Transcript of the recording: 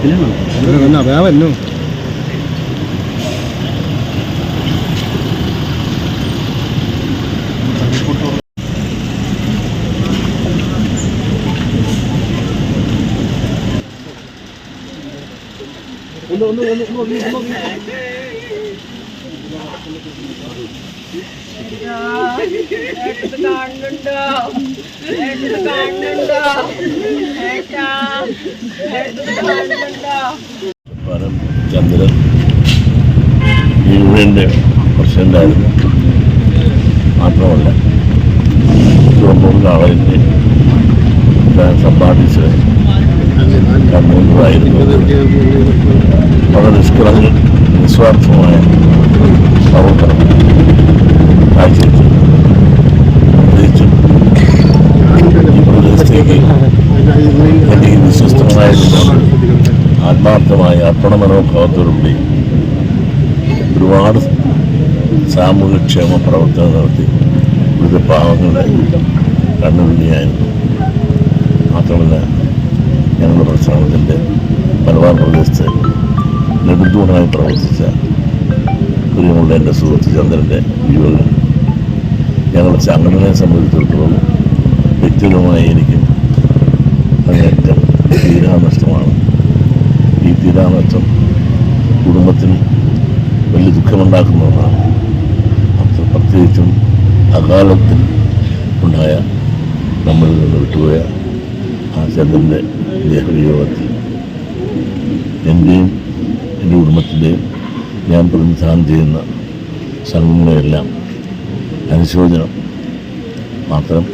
തിരക്കിലാണോ വേവന്നു ഏട്ടത് കാണുന്നുണ്ടോ ഏട്ടത് കാണുന്നുണ്ടോ ഏട്ടാ കാണുന്നുണ്ടോ? പരം ചന്ദ്രൻ. യൂണിയന്റെ പ്രസിഡന്റായിരുന്നു മാത്രമല്ല കാളേജിന്റെ ഞാൻ സമ്പാദിച്ച് കണ്ണൂരായിരുന്നു വളരെ നിഷ്കളങ്ക നിസ്വാർത്ഥമായ പ്രവർത്തനം കാഴ്ചവെച്ചു പ്രത്യേകിച്ചും ഈ പ്രദേശത്തേക്ക് എന്റെ ഹിന്ദു വിശ്വസ്തമായിരുന്നു ആത്മാർത്ഥമായ അർപ്പണ മനോഭാവത്തോടുകൂടി ഒരുപാട് സാമൂഹ്യക്ഷേമ പ്രവർത്തനം നടത്തി. ഇവിടുത്തെ പാവങ്ങളുടെ കണ്ണുരുണിയായിരുന്നു മാത്രമല്ല ഞങ്ങളുടെ പ്രസ്ഥാനത്തിന്റെ മലബാർ പ്രദേശത്ത് നെടുന്തൂണായി പ്രവർത്തിച്ച പ്രിയമുള്ള എന്റെ സുഹൃത്ത് ചന്ദ്രന്റെ വിയോഗം. ഞങ്ങളുടെ സംഘടനയെ സംബന്ധിച്ചിടത്തോളം വ്യക്തിപരമായി എനിക്കും ഇല്ലാന്നറ്റം കുടുംബത്തിന് വലിയ ദുഃഖമുണ്ടാക്കുന്ന ഒന്നാണ് പ്രത്യേകിച്ചും അകാലത്തിൽ ഉണ്ടായ നമ്മളിൽ നിന്ന് വിട്ടുപോയ ആ ചന്ദ്രന്റെ ദേഹവിയോഗത്തിൽ. എന്റെയും എന്റെ കുടുംബത്തിന്റെയും ഞാൻ പ്രതിനിധാനം ചെയ്യുന്ന സംഘങ്ങളെയെല്ലാം അനുശോചനം മാത്രം